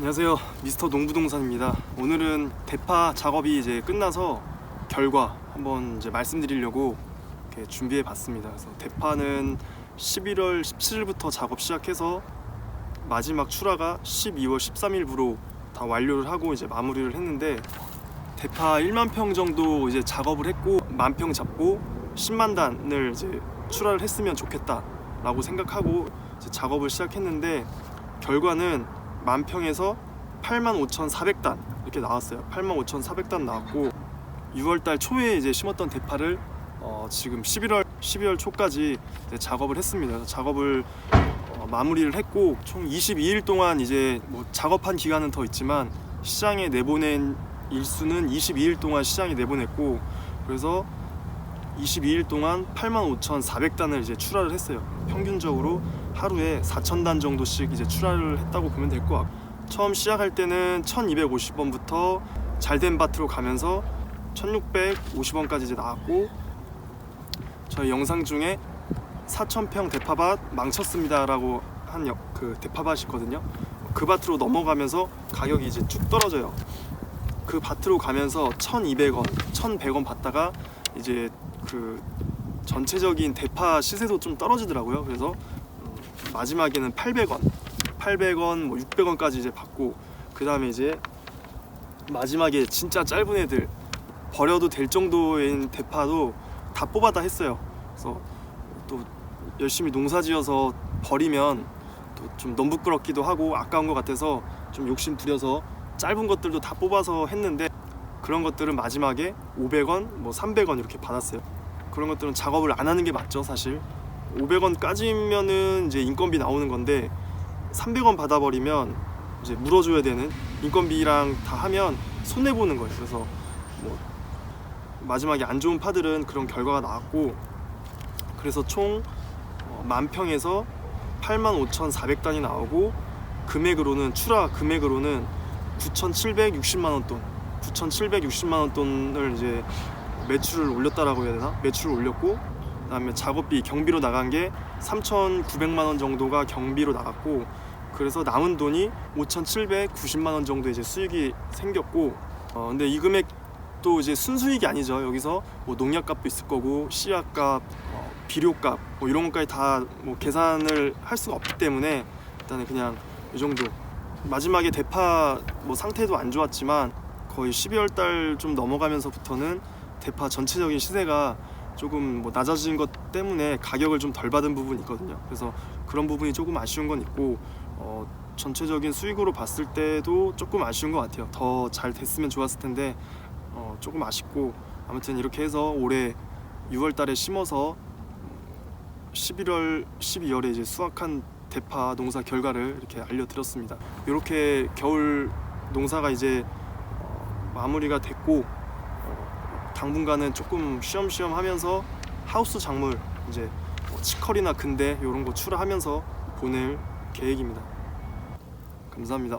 안녕하세요. 미스터 농부동산입니다. 오늘은 대파 작업이 이제 끝나서 결과 한번 이제 말씀드리려고 이렇게 준비해 봤습니다. 그래서 대파는 11월 17일부터 작업 시작해서 마지막 출하가 12월 13일부로 다 완료를 하고 이제 마무리를 했는데 대파 1만 평 정도 이제 작업을 했고 만 평 잡고 10만 단을 이제 출하를 했으면 좋겠다라고 생각하고 작업을 시작했는데 결과는 만 평에서 85,400단 이렇게 나왔어요. 85,400단 나왔고 6월달 초에 이제 심었던 대파를 어, 지금 11월 12월 초까지 작업을 했습니다. 작업을 어, 마무리를 했고 총 22일 동안 이제 뭐 작업한 기간은 더 있지만 시장에 내보낸 일수는 22일 동안 시장에 내보냈고 그래서 22일 동안 85,400단을 이제 출하를 했어요. 평균적으로 하루에 4,000단 정도씩 이제 출하를 했다고 보면 될 것 같고 처음 시작할 때는 1,250원부터 잘된 밭으로 가면서 1,650원까지 이제 나왔고 저희 영상 중에 4,000평 대파밭 망쳤습니다 라고 한 그 대파밭이 있거든요. 그 밭으로 넘어가면서 가격이 이제 쭉 떨어져요. 그 밭으로 가면서 1,200원, 1,100원 받다가 이제 그 전체적인 대파 시세도 좀 떨어지더라고요. 그래서 음, 마지막에는 800원, 800원, 뭐 600원까지 이제 받고 그 다음에 이제 마지막에 진짜 짧은 애들 버려도 될 정도인 대파도 다 뽑아다 했어요. 그래서 또 열심히 농사지어서 버리면 또 좀 너무 부끄럽기도 하고 아까운 것 같아서 좀 욕심 부려서 짧은 것들도 다 뽑아서 했는데 그런 것들은 마지막에 500원, 뭐 300원 이렇게 받았어요. 그런 것들은 작업을 안 하는 게 맞죠, 사실. 500원까지면은 이제 인건비 나오는 건데 300원 받아버리면 이제 물어줘야 되는 인건비랑 다 하면 손해 보는 거예요. 그래서 뭐 마지막에 안 좋은 파들은 그런 결과가 나왔고 그래서 총 어, 만 평에서 85,400단이 나오고 금액으로는 추라 금액으로는 9,760만 원 돈, 9,760만 원 돈을 이제 매출을 올렸다라고 해야 되나? 매출을 올렸고 그다음에 작업비 경비로 나간 게 3,900만 원 정도가 경비로 나갔고 그래서 남은 돈이 5,790만 원 정도 이제 수익이 생겼고 어 근데 이 금액도 이제 순수익이 아니죠. 여기서 뭐 농약값도 있을 거고 씨앗값, 어, 비료값 뭐 이런 것까지 다 뭐 계산을 할 수가 없기 때문에 일단은 그냥 이 정도 마지막에 대파 뭐 상태도 안 좋았지만 거의 12월 달 좀 넘어가면서부터는 대파 전체적인 시세가 조금 뭐 낮아진 것 때문에 가격을 좀 덜 받은 부분이 있거든요. 그래서 그런 부분이 조금 아쉬운 건 있고 어, 전체적인 수익으로 봤을 때도 조금 아쉬운 것 같아요. 더 잘 됐으면 좋았을 텐데 어, 조금 아쉽고 아무튼 이렇게 해서 올해 6월 달에 심어서 11월, 12월에 이제 수확한 대파 농사 결과를 이렇게 알려드렸습니다. 이렇게 겨울 농사가 이제 어, 마무리가 됐고 어, 당분간은 조금 쉬엄쉬엄 하면서 하우스 작물 이제 뭐 치컬이나 근대 이런 거 출하하면서 보낼 계획입니다. 감사합니다.